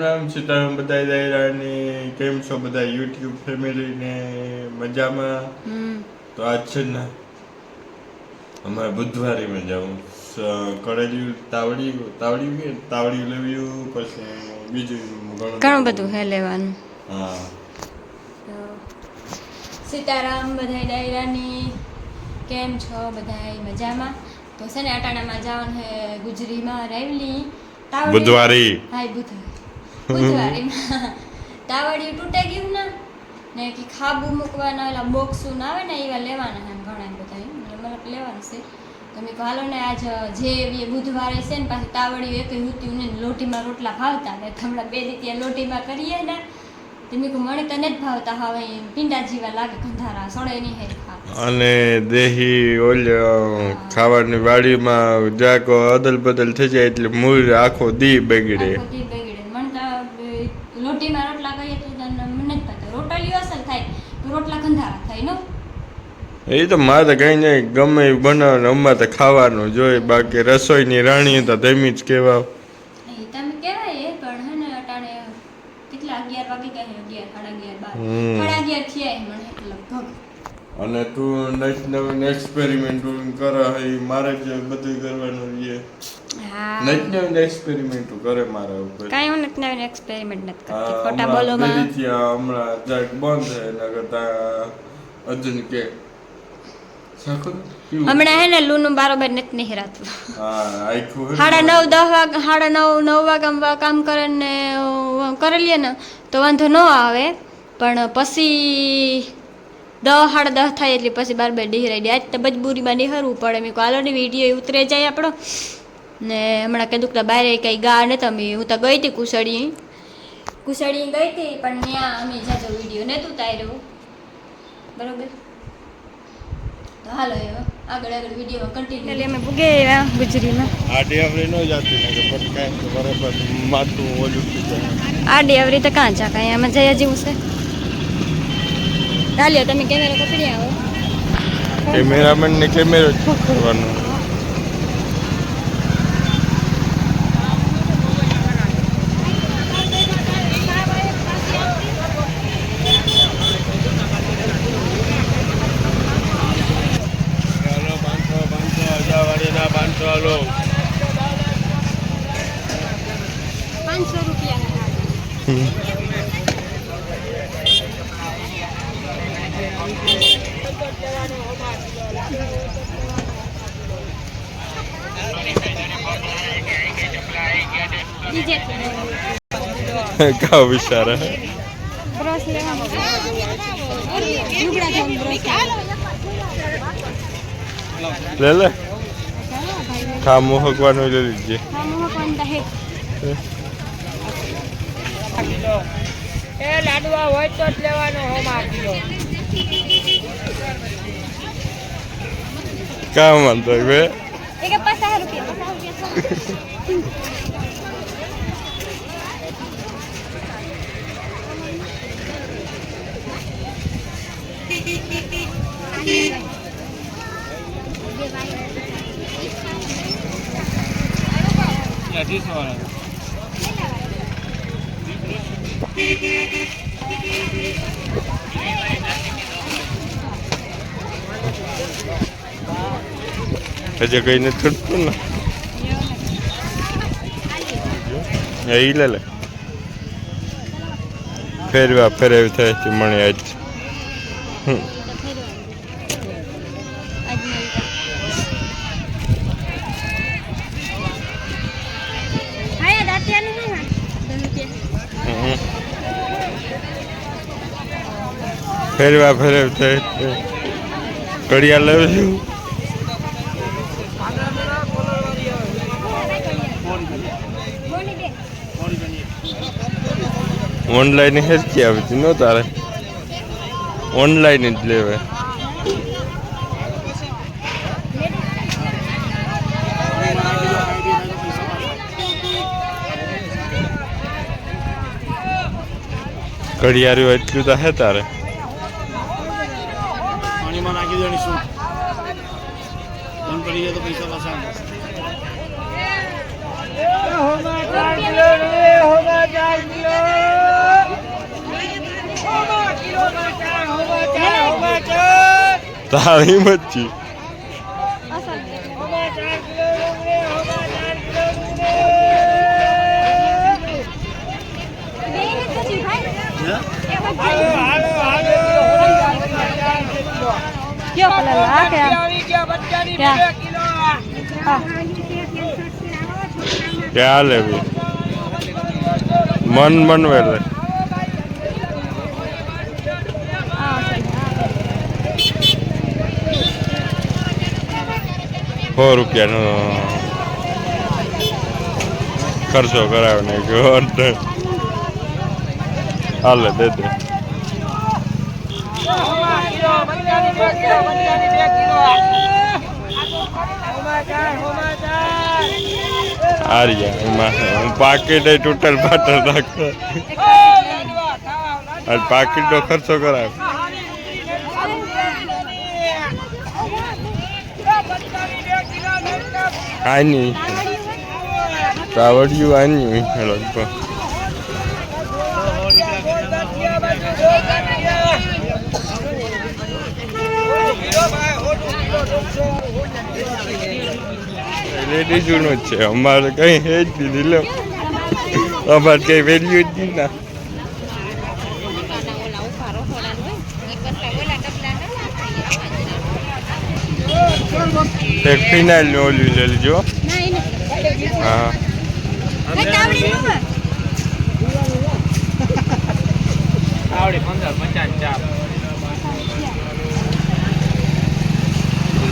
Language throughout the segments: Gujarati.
રામ સીતારામ બધા દાયરાની કેમ છો? બધા યુટ્યુબ ફેમિલીને મજામાં? તો આજ છે ને અમારે બુધવારીમાં જવું કરેલું તાવડી તાવડી કે તાવડિયું લેવ્યું પછી બીજું ઘણું બધું. હે લેવાનું. હા. સીતારામ બધા ડાયરાની કેમ છો? બધા મજામાં? તો છે ને અટાણામાં જવાનું હે ગુજરીમાં રહેલી તાવડી- બુધવારી. હાય બુધવારી. બુધવારીમાં તાવડિયું તૂટે ગયું ને. ને કે ખાબુ મૂકવાના એલા બોક્સું આવે ને એવા લેવાના છે ઘણા બધા મતલબ લેવાનું છે. તો મેં હાલો ને આજ જે એ બુધવારે છે ને પાછું તાવડિયું એક હુત્યું ને લોટીમાં રોટલા ભાવતા ને હમણાં બે દી ત્યાં લોટીમાં કરીએ ને તો મેં કહું મને તને જ ભાવતા હવે પીંડા જેવા લાગે કંધારા સડે નહીં હે અને દેહી ઓલ ખાવાની વાડીમાં જાકો અદલ બદલ થઈ જાય એટલે મૂળ આખો દી બગડે આખો દી બગડે મને તો અ, લોટીમાં રોટલા કરીએ તો તને મને જ ભાવતા રોટલીઓ અસર થાય તો રોટલા કંધારા થાય નો એ તો મારે કઈ નહીં ગમે એ બનાવે અમારે તો ખાવાનું જોઈએ બાકી રસોઈની રાણી તો તેમી જ કહેવા તમે કહેવાય પણ હે ને અટાણે કેટલા અગિયાર વાગી ગયા અગિયાર સાડા અગિયાર બાર. સાડા અગિયાર થયા મને લગભગ. અને તું નેક્સ્ટ નવીન એક્સપેરિમેન્ટ કરે એ મારે જ બધું કરવાનું છે. નેક્સ્ટ નવી નવીન એક્સપેરિમેન્ટ કરે મારા ઉપર. કાઈ હું નેક્સ્ટ નવીન એક્સપેરિમેન્ટ નથી કરતી. ખોટા હમણાં બોલોમાં. હમણાં જરાક બંધ છે એના કરતા અર્જુન કે? હમણાં હે ને લૂનું બારોબાર નથી નિહરાતું. સાડા નવ દસ વાગ સાડા નવ નવ વાગે કામ કરે ને કરી લઈએ ને તો વાંધો ન આવે. પણ પછી દસ સાડા દસ થાય એટલે પછી બાર બાર ડિહરાઈ દે. આજ તો મજબૂરીમાં નિહરવું પડે. મેં કાલો ની ને વીડિયો ઉતરે જાય આપણો. ને હમણાં કીધું કે બહાર કંઈ ગા ને તમે હું તો ગઈ હતી કુસળી કુસળી ગઈ હતી પણ ત્યાં અમે જાજો વીડિયો નહોતું તાર્યો. બરોબર? તો હાલો આગળ આગળ વિડીયોમાં કન્ટિન્યુ એટલે અમે પૂગે ગુજરીમાં. આડી આવડી ન જાતી ને કે પટકાય તો બરાબર માથું ઓલું થઈ જાય. આડી આવી રીતે કાં જા કાંઈ આમાં જયા જેવું છે. ચાલ્યો તમે કેમેરો પકડી આવો. કેમેરામેન ને કેમેરો જ પકડવાનો ચાલો પાંચસો પાંચસો હજાર વાળીના પાંચસો હાલો પાંચસો રૂપિયા બીજે ધોવાનું બ્રશ લે લે. એ લાડવા હોય તો જ લેવાનો હો માગીલો કા માનતો બે. એક પચાસ રૂપિયા પચાસ રૂપિયા. હજે કઈ નથી થતું ને. એ લે લે. ફેરવા, ફેરવી થાય છે મને આજ. હમ. ફેરવા ફેરવી થાય છે. ઘડિયાળ લેવું છું. ઓનલાઈન હેરકી આવતી નો તારે? ઓનલાઈન જ લેવે. ઘડિયાળું એટલું તો હે તારે. પાણીમાં નાખી દેવાની શું બંધ પડી જાય તો પૈસા પાછા તારી કિલો કયો કલર આ? કે ક્યાં? લેવી મન મનવે લે રૂપિયા સો રૂપિયાનો ખર્ચો કરાવ્યો ને ગયો હાલે દે દે. હોમાં કિલો બચ્ચાની બે કિલો બચ્ચાની બે કિલો હોમાં ચાર હોમાં ચાર આ રહ્યા એમાં હું પાકીટ ટોટલ પાટલ રાખતો અને પાકીટનો ખર્ચો કરાવે આની તાવડિયું આની લગભગ લેડીઝનું જ છે અમારે કંઈ હે જ નહીં, લો અમારે કંઈ વેલ્યુ જ નહીં ના. એક ફિનાઇલ ને લેજો. હા.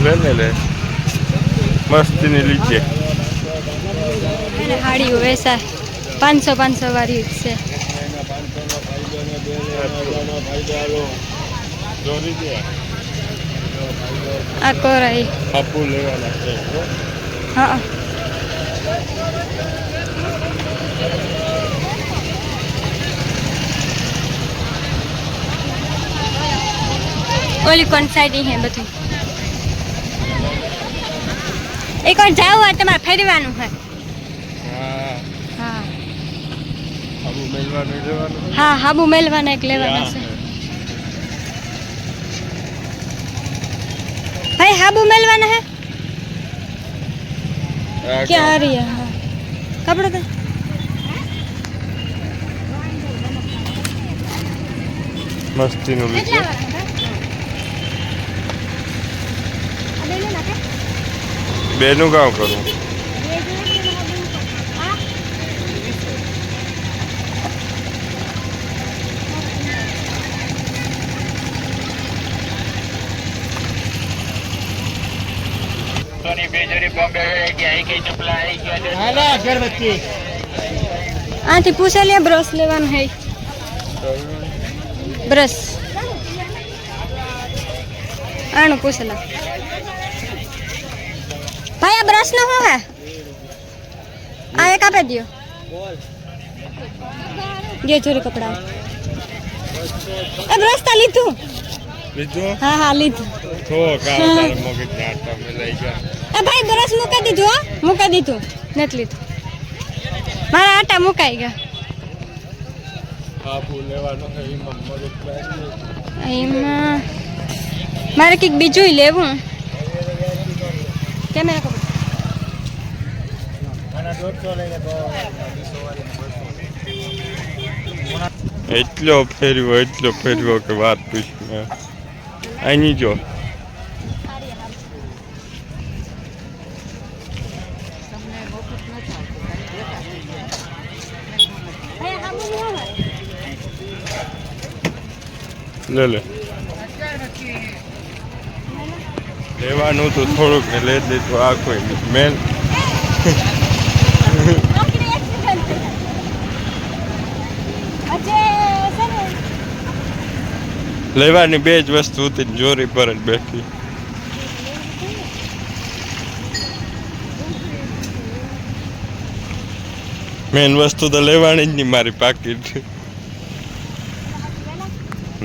લે લે. મસ્તીની લીચે. એને હાડીઓ વેચાય. પાંચસો પાંચસો વાળી છે. આ કોરાઈ. હા. ઓલી કોણ સાઈડ હે બધું? એક વાર જાવ હોય તમારે ફેરવાનું હોય હા હા હાપુ મેળવાનું લેવાનું હા હાબુ મેલવાના એક લેવાના છે ભાઈ હાબુ મેલવાના હે ક્યાં આ રહ્યા હા કપડો તો મસ્તીનું લીચે બેનું કામ કરું? આથી પૂછે લે બ્રશ લેવાનું હે. બ્રશ આનું પૂછેલા ભાઈ આ બ્રશ નો શું હે આ એક આપી દો દે ચોરી કપડા એ બ્રશ તા લીધું લીધું હા હા લીધું થો કામ તારે મગજ આટા મિલાઈ ગયા એ ભાઈ બ્રશ મૂકી દીધું હો મૂકી દીધું નથી લીધું મારા આટા મુકાઈ ગયા હાપુ લેવાનો છે એમાં મગજ લાગી એમાં મારે કંઈક બીજું લેવું કેમેરા કપડ એટલો ફેરવ્યો એટલો ફેરવ્યો કે વાત પૂછીને અહીં જો. લે લે. લેવાનું તો થોડુંક ને લે દે તો આ કોઈ મેન લેવાની બે જ વસ્તુ હતી જોરી પર જ બેઠી. મેન વસ્તુ તો લેવાની જ નહીં મારી પાકીટ.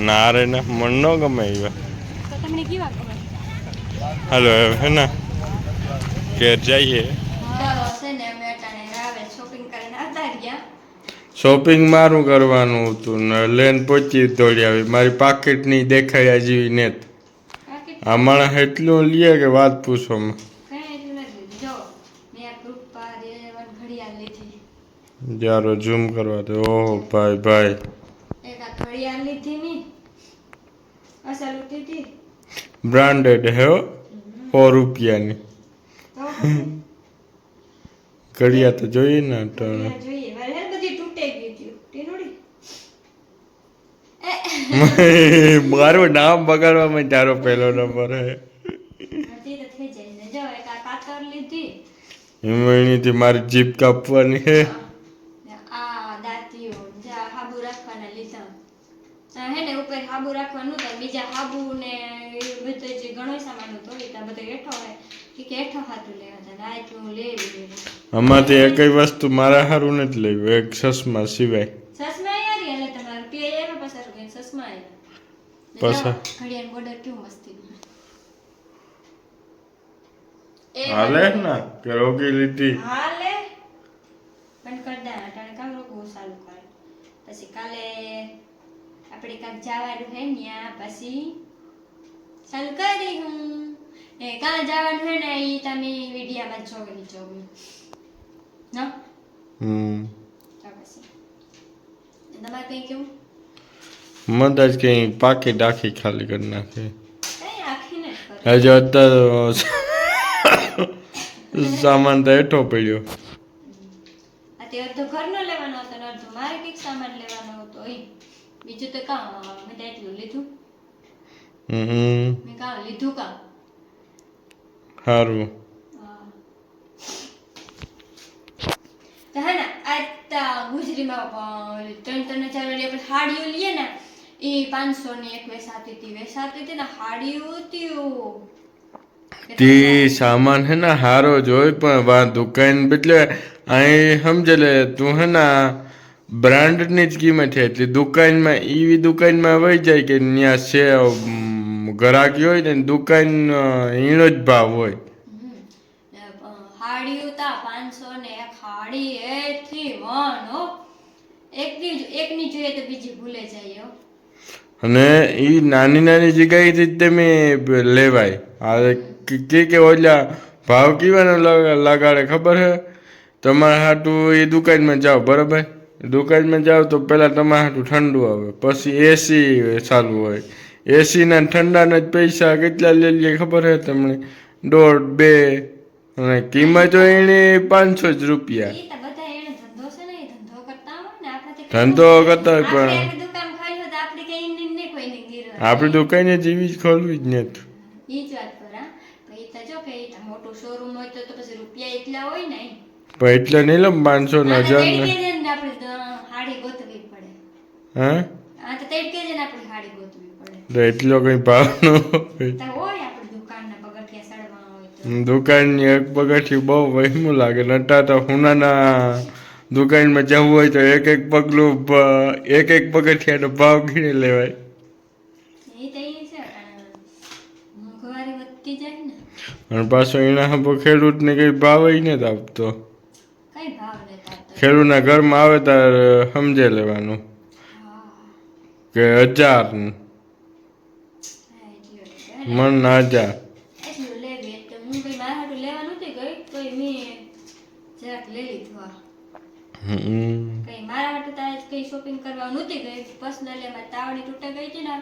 ના રે ના, મન ન ગમે એવા. તમને કેવા હાલો હે ને ઘેર જઈએ. શોપિંગ મારું કરવાનું હતું ને લેન પહોંચી દોડી આવી. મારી પાકીટની દેખાયા જેવી નેત આ માણસ એટલું લે કે વાત પૂછો જારો ઝૂમ કરવા દે. ઓહો ભાઈ ભાઈ. એક આ ઘડિયાળ લીધી ની અસલ ઉઠી હતી. બ્રાન્ડેડ હે સો રૂપિયાની. ઘડિયા તો જોઈએ ને તો મારે નામ બગાડવામાં તારો પહેલો નંબર હે. એમણીથી મારી જીભ કાપવાની હે. હે ને ઉપર હાબુ રાખવાનું તો બીજા હાબુ ને બધો જે ઘણો સામાન હતો એ બધો હેઠો હોય. કે કે હેઠો હાથું લેવા હતા ને આ એટલું લેવી લેવું આમાંથી એકઈ વસ્તુ મારા સારું નથી લેવું એક ચશ્મા સિવાય. સસમા યારી એટલે તમારું? પીએ એમાં પસાર ગઈ સસમા આવ્યા પસાર. ઘડિયાળ બોર્ડર કેવું મસ્તી હાલે ને કે રોકી લીધી. હાલે. પણ કરતા અટાણે કામ રોકવું સારું કરે. પછી કાલે આપણે કાંક જવાનું હે ન્યા પછી? ચાલુ કરી હું. એ કાલે જવાનું હે ને એ તમે વિડીયામાં જોઈ જોયું ન? હમ. પછી. તમારે કંઈ કેવું? મદાજ કઈ પાકી ડાખી ખાલી કરી નાખે. હજુ અત્યારે સામાન તો હેઠો પડ્યો. ઘરનો લેવાનો હતો મારે કંઈક સામાન લેવાનો હતો બીજું તો કાં મેં તો એટલું લીધું. મેં કાં લીધું કાં? સારું તો હે ને આ ગુજરીમાં ત્રણ ત્રણ હજાર વાળી આપણે હાડીઓ લઈએ ને એ પાંચસો ની એક વેસાતી હતી વેસાતી હતી ને હાડીઓ હતી તે સામાન હે ને હારો જોઈ પણ વા દુકાન બદલે અહીં સમજે લે તું હે ને બ્રાન્ડની જ કિંમત છે. એટલે દુકાનમાં એવી દુકાનમાં વહી જાય કે ત્યાં છે ગ્રાહકી હોય ને દુકાન હીણો જ ભાવ હોય. હમ. ને, અ, હાડીઓ તા પાંચસો ને એક હાડી એથી વન હો. એકની એકની જોઈએ તો બીજી ભૂલે જાય અને એ નાની નાની જગ્યાએથી જ તમે લેવાય. આ કે- કે કે ઓલા ભાવ કેવાનો લગાડે ખબર હે? તમારે હાટું એ દુકાનમાં જાઓ બરાબર? દુકાનમાં જાઓ તો પહેલાં તમારું ઠંડુ આવે. પછી એસી ચાલુ હોય. એસીના ઠંડાના જ પૈસા કેટલા લઈ લે ખબર હે તમને? દોઢ બે. અને કિંમત હોય એની પાંચસો જ રૂપિયા. ધંધો કરતા પણ- આપણે દુકાન જેવી જ ખોલવી જ નથી મોટું શોરૂમ હોય તો પછી રૂપિયા એટલા હોય ને એટલે નહીં લો પાંચસો ને હજાર ને. હા? એટલો કઈ ભાવ ન દુકાનના પગથિયા એક પગથિયું બહુ વહેમું લાગે. નટા તો હુનાના દુકાનમાં જવું હોય તો એક એક પગલું એક એક એક પગથિયાનો ભાવ ગીણી લેવાય. પણ અને પાછો એના ખેડૂતને કઈ ભાવ નથી આપતો. કઈ ભાવ લેતા ખેડૂતના ઘરમાં આવે ત્યારે સમજે લેવાનું. કે હજાર. મન ના હજાર. શોપિંગ કરવા નહોતી ગઈ? પર્સનલી એમાં તાવડી તૂટે ગઈ હતી ને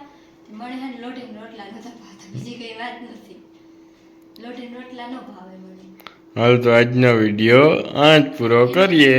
મને હે ને રોટલા ભાવતા. બીજી કઈ વાત નથી. લોઢીને રોટલા ન ભાવે મને. હાલ તો આજનો વીડિયો આજ પૂરો કરીએ.